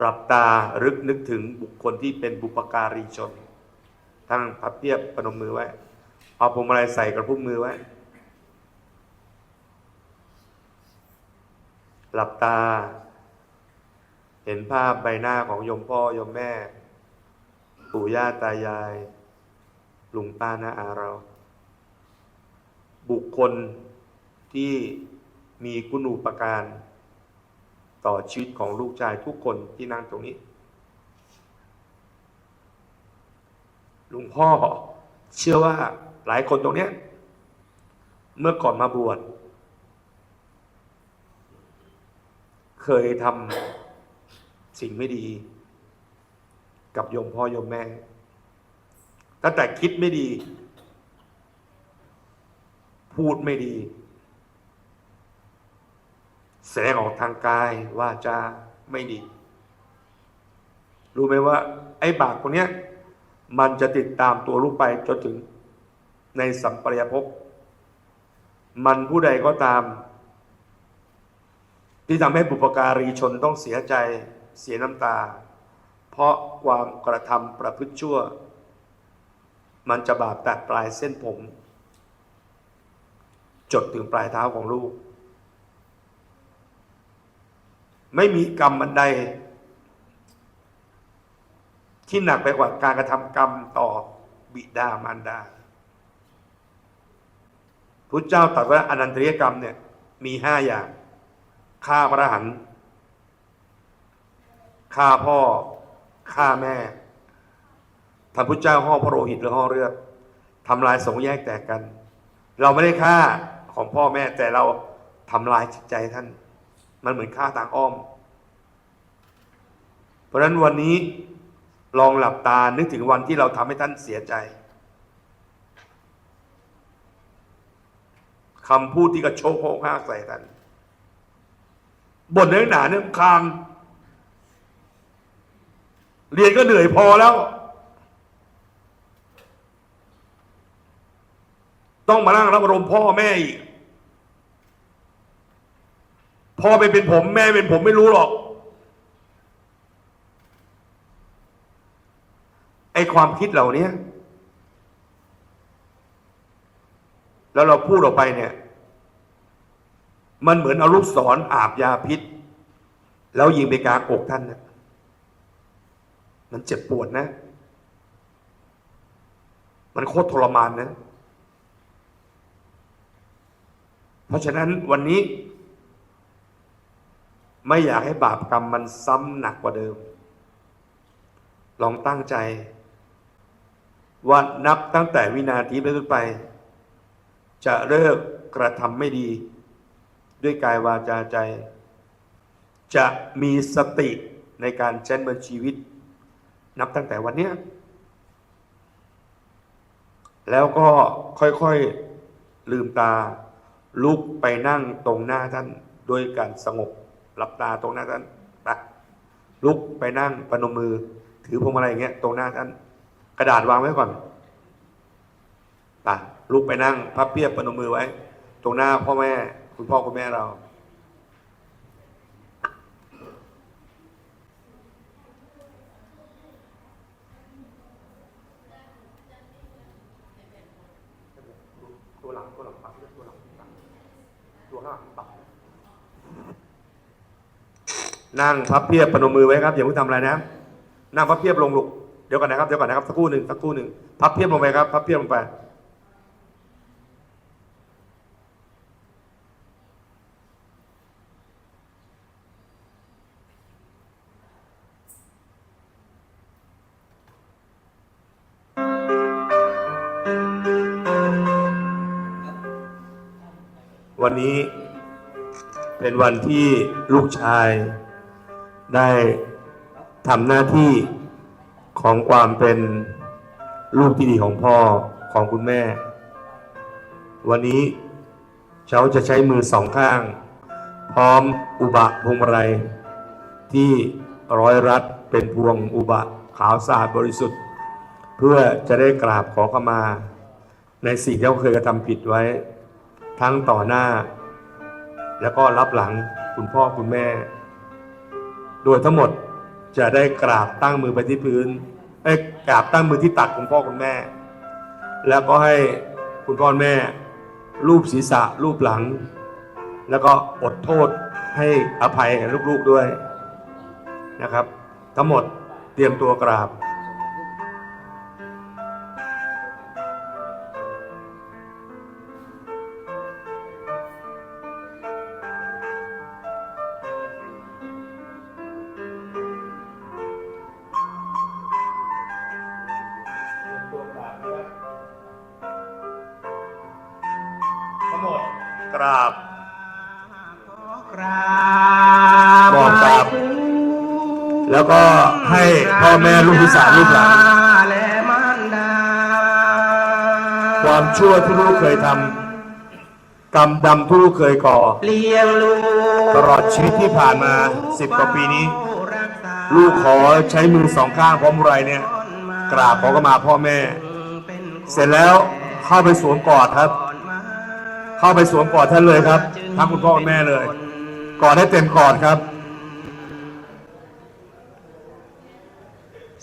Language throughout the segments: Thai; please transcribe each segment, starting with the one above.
ปรับตารึกนึกถึงบุคคลที่เป็นบุปการีชน ทั้งพับเพียบประนมมือไว้ เอาพวงมาลัยใส่กระพุ้งมือไว้ หลับตา เห็นภาพใบหน้าของยมพ่อยมแม่ ปู่ย่าตายาย ลุงป้าน้าอาเรา บุคคลที่มีคุณูปการ ต่อชีวิตของลูกชายทุกคนที่นั่งตรงนี้ลุงพ่อเชื่อว่าหลายคนตรงเนี้ย เมื่อก่อนมาบวชเคยทำสิ่งไม่ดี กับโยมพ่อโยมแม่ตั้งแต่คิดไม่ดี พูดไม่ดี แสดงออกทางกายว่าจาไม่ดี รู้ไหมว่า ไอ้บาปตรงเนี้ยมันจะติดตามตัวลูกไปจนถึงในสัมปรายภพมันผู้ใดก็ตาม ที่ทำให้บุปการีชนต้องเสียใจเสียน้ำตา เพราะความกระทำประพฤติชั่ว มันจะบาปตัดปลายเส้นผม จดถึงปลายเท้าของลูก ไม่มีกรรมอันใด ที่หนักไปกว่าการกระทำกรรมต่อบิดามารดาพุทธเจ้าตรัสว่าอนันตริยกรรมเนี่ย มีห้าอย่างฆ่าพระหันฆ่าพ่อฆ่าแม่ทำพุทธเจ้าห่อพระโลหิตหรือห่อเลือดทำลายสงฆ์แยกแตกกัน เราไม่ได้ฆ่าของพ่อแม่แต่เราทำลายจิตใจท่าน มันเหมือนฆ่าทางอ้อม เพราะฉะนั้นวันนี้ลองหลับตานึกถึงวันที่เราทำให้ท่านเสียใจคำพูดที่กระโชกโคกห้ากใส่ท่านบ่นเนื้อหนาเนื้อคางเรียนก็เหนื่อยพอแล้ว ต้องมานั่งรับอารมณ์พ่อแม่อีก พ่อไปเป็นผมแม่เป็นผมไม่รู้หรอก ไอความคิดเหล่านี้แล้วเราพูดออกไปเนี่ย มันเหมือนเอาลูกศรออาบยาพิษ แล้วยิงไปกลางอกท่านนะมันเจ็บปวดนะ มันโคตรทรมานนะ เพราะฉะนั้นวันนี้ ไม่อยากให้บาปกรรมมันซ้ำหนักกว่าเดิม ลองตั้งใจ ว่านับตั้งแต่วินาทีเป็นต้นไป จะเลิกกระทำไม่ดี ด้วยกายวาจาใจ จะมีสติในการใช้ดำเนินชีวิต นับตั้งแต่วันนี้แล้วก็ค่อยๆลืมตาลุกไปนั่งตรงหน้าท่านโดยการสงบ หลับตาตรงหน้าท่านไปลุกไปนั่งปนมือ ถือพวงมาลัยอย่างเงี้ยตรงหน้าท่านกระดาษวางไว้ก่อนไปลุกไปนั่งพับเพียบปนมมือไว้ ตรงหน้าพ่อแม่ คุณพ่อคุณแม่เราตัวหลังตัวหลังปักตัวหลังปักตัวข้างหลังปัก นั่งพับเพียบปนมมือไว้ครับอย่าเพิ่งทำอะไรนะนั่งพับเพียบลงลูกเดี๋ยวก่อนนะครับเดี๋ยวก่อนนะครับสักครู่หนึ่งสักครู่หนึ่งพับเพียบลงไปครับพับเพียบลงไปวันนี้เป็นวันที่ลูกชาย ได้ทำหน้าที่ของความเป็นลูกที่ดีของพ่อของคุณแม่ วันนี้เขาจะใช้มือสองข้าง พร้อมอุบะพวงมาลัยที่ร้อยรัดเป็นพวงอุบะขาวสะอาดบริสุทธิ์ เพื่อจะได้กราบขอขมา ในสิ่งที่เขาเคยกระทำผิดไว้ ทั้งต่อหน้า แล้วก็รับหลังคุณพ่อคุณแม่ ดยทั้งหมดจะได้กราบตั้งมือไปที่พื้นเอ้กราบตั้งมือที่ตักคุณพ่อคุณแม่ แล้วก็ให้คุณพ่อแม่ รูปศีรษะรูปหลัง แล้วก็อดโทษให้อภัยลูกๆด้วยนะครับ ทั้งหมดเตรียมตัวกราบ ทั้งหมดกราบกราบบอกกราบแล้วก็ให้พ่อแม่ลูกที่สามลูกหลานและมารดาความชั่วที่ลูกเคยทำกรรมดำที่ลูกเคยก่อเลี้ยงลูกตลอดชีวิตที่ผ่านมา10กว่าปีนี้รักษาลูกขอใช้มือสองข้างพร้อมไรเนี่ย กราบขอก็มาพ่อแม่ เป็นคนเสร็จแล้วเข้าไปสวมกอดครับก่อนมาเข้าไปสวมกอดท่านเลยครับทั้งคุณพ่อคุณแม่เลย กอดให้เต็มกอดครับ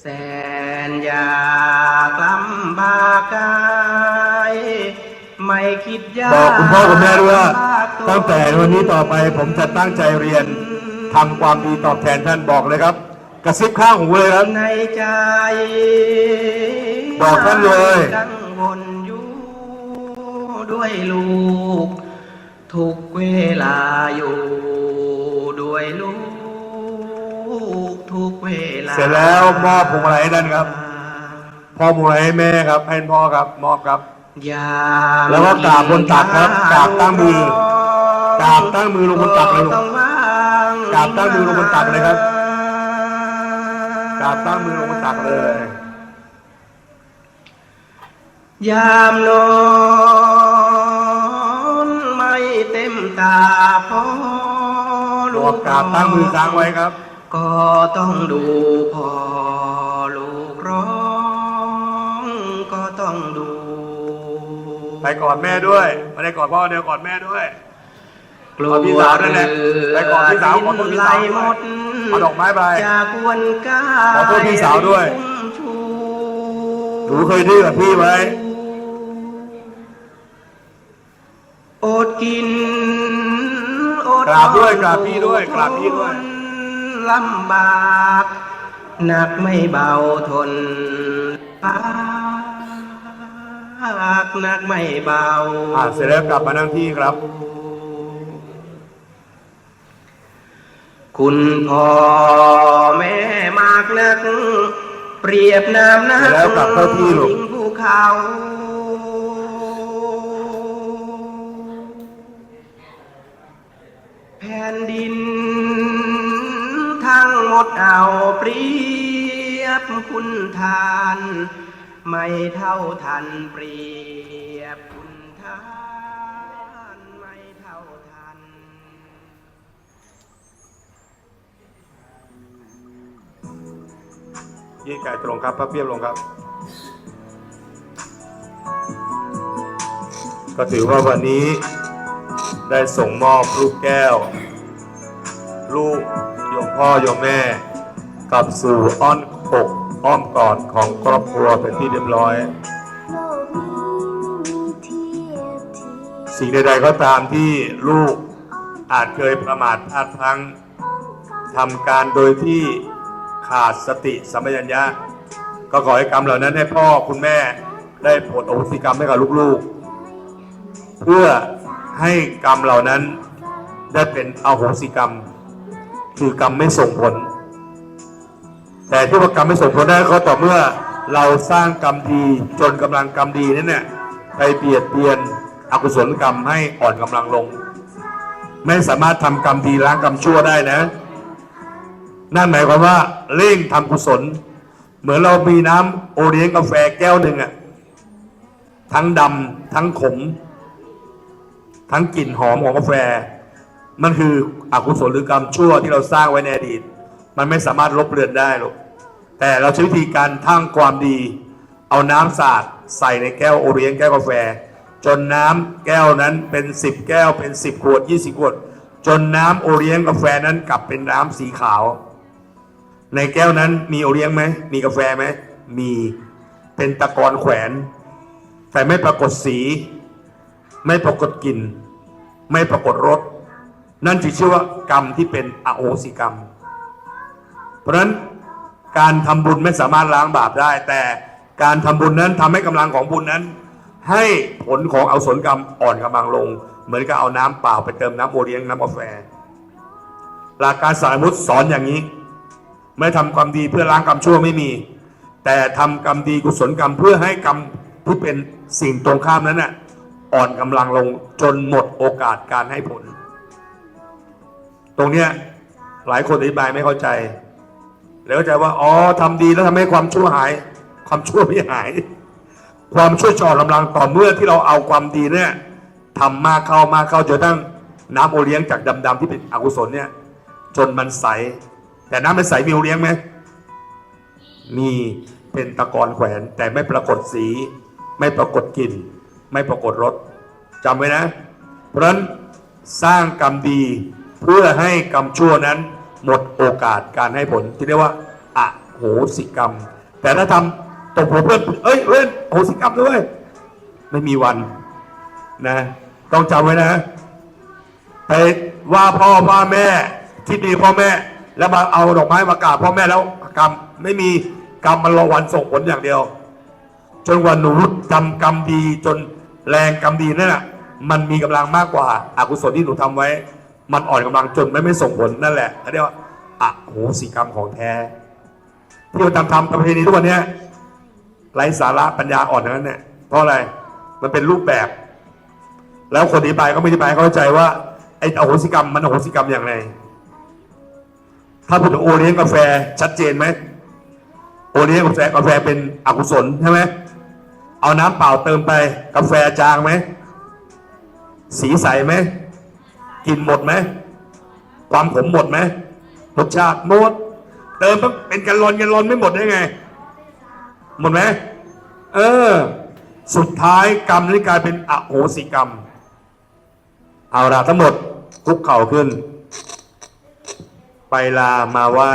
แสนอยากลำบากกายไม่คิดยากบอกคุณพ่อคุณแม่ด้วยว่าลำบากวตั้งแต่วันนี้ต่อไปผมจะตั้งใจเรียนทำความดีตอบแทนท่านบอกเลยครับ กระซิบข้างหูเลยครับในใจ บอกท่านเลยกังวลอยู่ด้วยลูก ทุกเวลาอยู่ด้วยลูก ทุกเวลาเสร็จแล้วมอบพวงมาลัยให้ท่านครับพ่อพวงมาลัยให้แม่ครับ ให้พ่อครับมอบครับยามแล้วก็กราบบนตักครับกราบตั้งมือกราบตั้งมือลงบนตักเลยลูกต้องวางกราบตั้งมือลงบนตักเลยครับกราบตั้งมือลงบนตักเลย ยามนอนไม่เต็มตาพอรวมกราบตั้งมือค้างไว้ครับ ก็ต้องดูพอลูกร้อง ก็ต้องดู ไปกอดแม่ด้วยไม่ได้กอดพ่อเดียวกอดแม่ด้วยกลัวขอพี่สาวนั่นแหละไปกอดพี่สาวขอโทษพี่สาวด้วยไหลหมดเอาดอกไม้ไปจากวนกาขอโทษพี่สาวด้วยชูหนูเคยดื้อกับพี่ไว้ อดกินอดกราบด้วยกราบพี่ด้วยกราบพี่ด้วย ลำบากหนักไม่เบาทนปากหนักไม่เบา อ่าเสร็จแล้วกลับมานั่งที่ครับ คุณพ่อแม่มากนัก เปรียบน้ำนักแล้วกลับเข้าที่ลูกยิ่งภูเขา ดเอาเปรียบคุณทาน ไม่เท่าทันเปรียบคุณทาน ไม่เท่าทัน ยืนกายตรงครับพระเพียบลงครับ ก็ถือว่าวันนี้ได้ส่งมอบลูกแก้ว ลูก พ่อโยมแม่กลับสู่อ้อนอกอ้อมกอดของครอบครัวเป็นที่เรียบร้อย สิ่งใดๆก็ตามที่ลูกอาจเคยประมาทพลาดพลั้งทำการโดยที่ขาดสติสัมปชัญญะ ก็ขอให้กรรมเหล่านั้นให้พ่อคุณแม่ได้โปรดอโหสิกรรมให้กับลูกๆ เพื่อให้กรรมเหล่านั้นได้เป็นอโหสิกรรม คือกรรมไม่ส่งผล แต่ที่ว่ากรรมไม่ส่งผลได้ก็ต่อเมื่อเราสร้างกรรมดีจนกำลังกรรมดีนั้นเนี่ยไปเบียดเบียนอกุศลกรรมให้อ่อนกำลังลง ไม่สามารถทำกรรมดีล้างกรรมชั่วได้นะ นั่นหมายความว่าเร่งทำกุศล เหมือนเรามีน้ำโอเลี้ยงกาแฟแก้วหนึ่งอะทั้งดำทั้งขม ทั้งกลิ่นหอมของกาแฟ มันคืออกุศลหรือกรรมชั่วที่เราสร้างไว้ในอดีต มันไม่สามารถลบเลือนได้หรอกแต่เราใช้วิธีการทั้งความดี เอาน้ำสาดใส่ในแก้วโอเลี้ยงแก้วกาแฟ จนน้ำแก้วนั้นเป็น 10 แก้วเป็น 10ขวด20ขวด จนน้ำโอเลี้ยงกาแฟนั้นกลับเป็นน้ำสีขาว ในแก้วนั้นมีโอเลี้ยงไหมมีกาแฟไหมมีเป็นตะกอนแขวน แต่ไม่ปรากฏสี ไม่ปรากฏกลิ่น ไม่ปรากฏรส นั่นจึงชื่อว่ากรรมที่เป็นอโหสิกรรม เพราะฉะนั้นการทำบุญไม่สามารถล้างบาปได้ แต่การทำบุญนั้นทำให้กำลังของบุญนั้น ให้ผลของเอาสนกรรมอ่อนกำลังลง เหมือนกับเอาน้ำเปล่าไปเติมน้ำโอเลี้ยงน้ำกาแฟหลักการสายมุตสอนอย่างนี้ ไม่ทำความดีเพื่อล้างกรรมชั่วไม่มี แต่ทำกรรมดีกุศลกรรมเพื่อให้กรรมที่เป็นสิ่งตรงข้ามนั้นน่ะอ่อนกำลังลงจนหมดโอกาสการให้ผล ตรงเนี้ยหลายคนอธิบายไม่เข้าใจ แล้วเข้าใจว่าอ๋อทำดีแล้วทำให้ความชั่วหาย ความชั่วไม่หาย ความช่วยจอดกำลังต่อเมื่อที่เราเอาความดีเนี่ยทำมากเข้ามากเข้าจนทั้งน้ำโอเลี้ยงจากดำๆที่เป็นอกุศลเนี่ย จนมันใส แต่น้ำมันใสมีโอเลี้ยงไหมมีเป็นตะกอนแขวน แต่ไม่ปรากฏสี ไม่ปรากฏกลิ่น ไม่ปรากฏรสจำไว้นะ เพราะนั้นสร้างกรรมดี เพื่อให้กรรมชั่วนั้นหมดโอกาสการให้ผลที่เรียกว่าอโหสิกรรม แต่ถ้าทำตกหัวเพื่อนเอ้ยเว้นโหสิกรรมด้วยไม่มีวันนะ ต้องจำไว้นะไปว่าพ่อว่าแม่ที่ดีพ่อแม่ แล้วมาเอาดอกไม้มากราบพ่อแม่แล้วกรรมไม่มีกรรมมันรอวันส่งผลอย่างเดียว จนกว่าหนูทำกรรมดีจนแรงกรรมดีนั่นแหละมันมีกำลังมากกว่าอากุศลที่หนูทำไว้ มันอ่อนกำลังจนไม่ไม่ส่งผลนั่นแหละเขาเรียกว่าอะโหสิกรรมของแท้ที่เราทำทำประเพณีทุกวันนี้ไร้สาระปัญญาอ่อนนั้นเนี่ยเพราะอะไรมันเป็นรูปแบบ แล้วคนอธิบายก็ไม่อธิบายเข้าใจว่าไอ้อโหสิกรรมมันอโหสิกรรมอย่างไรถ้าพูดถึงโอเลี้ยงกาแฟชัดเจนไหมโอเลี้ยงกาแฟกาแฟเป็นอกุศลใช่ไหมเอาน้ำเปล่าเติมไปกาแฟจางไหมสีใสไหม กลินหมดไหมความขมหมดไหมรสชาติหมดเติมปั๊บเป็นกันลอนกันลอนไม่หมดได้ไง หมดไหมเออ สุดท้ายกรรมนี่กลายเป็นอโหสิกรรม เอาละทั้งหมดคุกเข่าขึ้น ไปลามาไหว้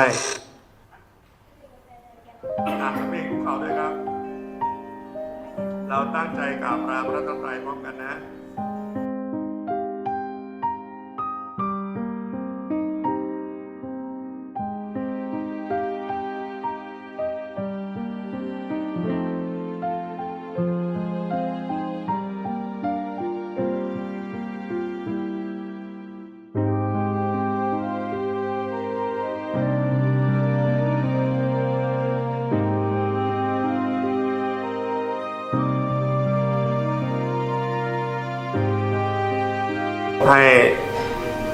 ให้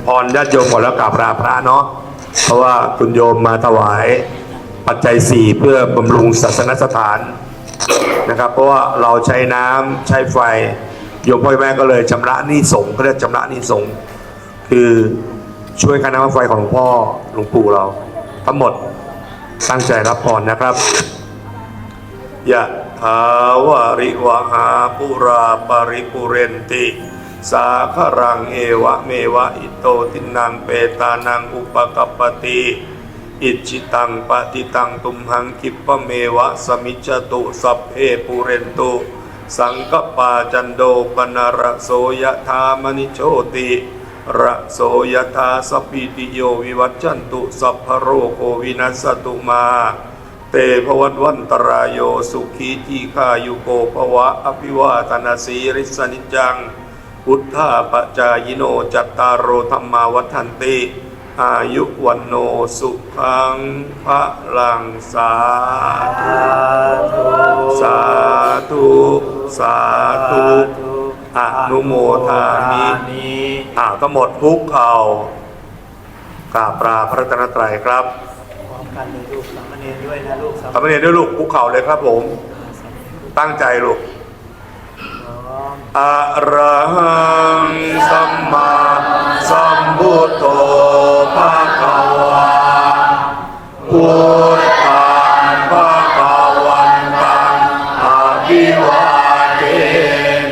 พรญาติโยมก่อนแล้วกราบลาพระเนาะเพราะว่าคุณโยมมาถวายปัจจัยสี่เพื่อบำรุงศาสนสถานนะครับ เพราะว่าเราใช้น้ำใช้ไฟโยมพ่อแม่ก็เลยชำระหนี้สงฆ์เรียกชำระหนี้สงคือช่วยค่าน้ำไฟของหลวงพ่อหลวงปู่เรา ทั้งหมดตั้งใจรับพรนะครับยะถาวาริวหาปุราปริปุเรนติ สาครังเอวะเมวะอิโตทินังเปตานังอุปกัปปติอิจิตังปฏิตังตุมหังคิปะเมวะสมิจตุสัพเพปุเรนตุสังกปาจันโดปนระโสยธามณิโชติระโสยธาสพพิติโยวิวัจจันตุสัพพะโรโควินัสตุมา เตภวัตวันตรายโยสุขีทีฆายุโกภวะอภิวาทนาสีริสนิจัง พุทธาปจายโนจัตตารโอธรรมาวัฏันติ อายุวันโนสุขังพระลังสาธุสาธุสาธุอนุโมทามิอ่าทั้งหมดคุกเข่ากราบลาพระรัตนตรัยครับพร้อมกันเลยลูกสามเณรด้วยนะลูกสามทำเนียนด้วยลูกคุกเข่าเลยครับผม ตั้งใจลูกพร้ อะระหังสัมมาสัมพุทโธภะคะวาพุทธังภะคะวันตังอะภิวาเท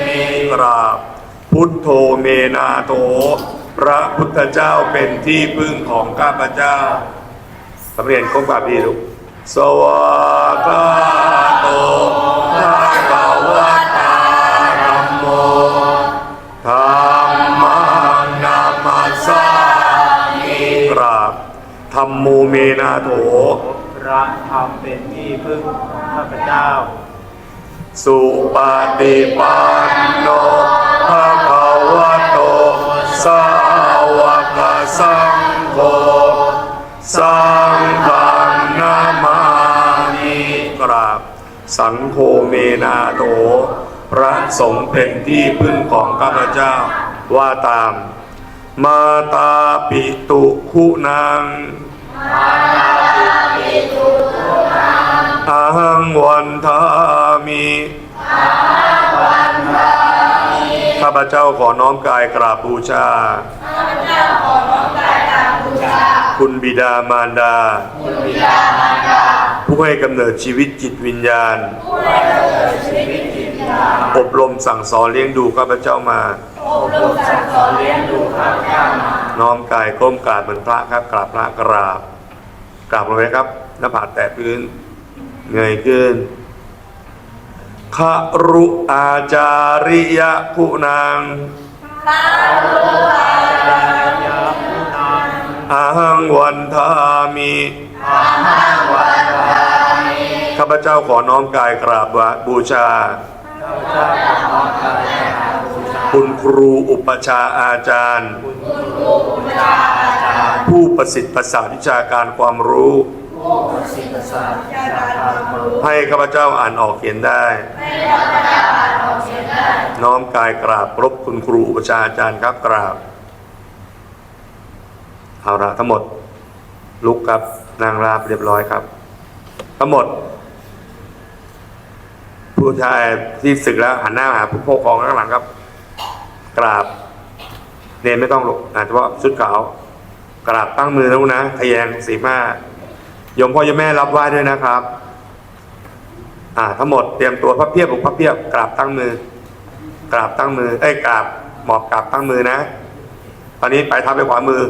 มิกราบพุทโธเมนาโต พระพุทธเจ้าเป็นที่พึ่งของข้าพเจ้าสำเนียงก้มกราบดีลูกสวากา มมูเมนาโถ พระธรรมเป็นที่พึ่งของข้าพเจ้า สุปฏิปันโนภะคะวะโต สาวกสังโฆ สังฆังนามานิกราบ สังโฆเมนาโถ พระสงฆ์เป็นที่พึ่งของข้าพเจ้า ว่าตาม มาตาปิตุคุณัง อาหังวันทามิข้าพเจ้าขอน้อมกายกราบบูชา คุณบิดามารดา ผู้ให้กำเนิดชีวิตจิตวิญญาณ อบรมสั่งสอนเลี้ยงดูข้าพเจ้ามา น้อมกายก้มกราบเหมือนพระครับกราบพระกราบ กราบลงไปครับ หน้าผากแตะพื้นเงยขึ้นคารุอาจาริยะคุณังอาหังวันทามิข้าพเจ้าขอน้อมกายกราบบูชาคุณครูอุปชฌาย์อาจารย์ ผู้ประสิทธิ์ประสาทวิชาการความรู้ ให้ข้าพเจ้าอ่านออกเขียนได้ น้อมกายกราบรบคุณครูอุปชฌาย์อาจารย์ครับกราบ เอาละทั้งหมด ลุกครับนางราบเรียบร้อยครับ ทั้งหมด ผู้ชายที่ศึกแล้วหันหน้าหาผู้ปกครองข้างหลังครับ กราบเนนไม่ต้องหรอกอาจจะว่าชุดขาว กราบตั้งมือนะลูกนะทะแยงสีมาโยมพ่อยมแม่รับไหว้ด้วยนะครับ อ่า ทั้งหมดเตรียมตัวพระเพียบบุกพระเพียบกราบตั้งมือ กราบตั้งมือ เอ้ยกราบหมอบกราบตั้งมือนะ ตอนนี้ไปท้าไปขวามือ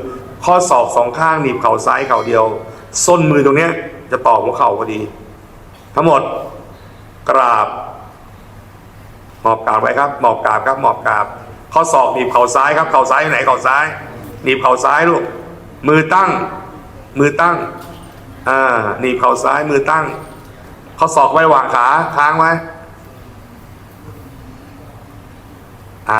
ข้อศอกสองข้างหนีบเข่าซ้ายเข่าเดียว ส้นมือตรงเนี้ย จะต่อหัวเข่าพอดี ทั้งหมด กราบ หมอบกราบไว้ครับ หมอบกราบครับ หมอบกราบ ข้อศอกหนีบเข่าซ้ายครับ เข่าซ้ายไหนเข่าซ้ายหนีบเข่าซ้ายลูก มือตั้ง มือตั้ง อ่าหนีบเข่าซ้ายมือตั้งเข้อศอกไว้วางขาค้างไว้อ่า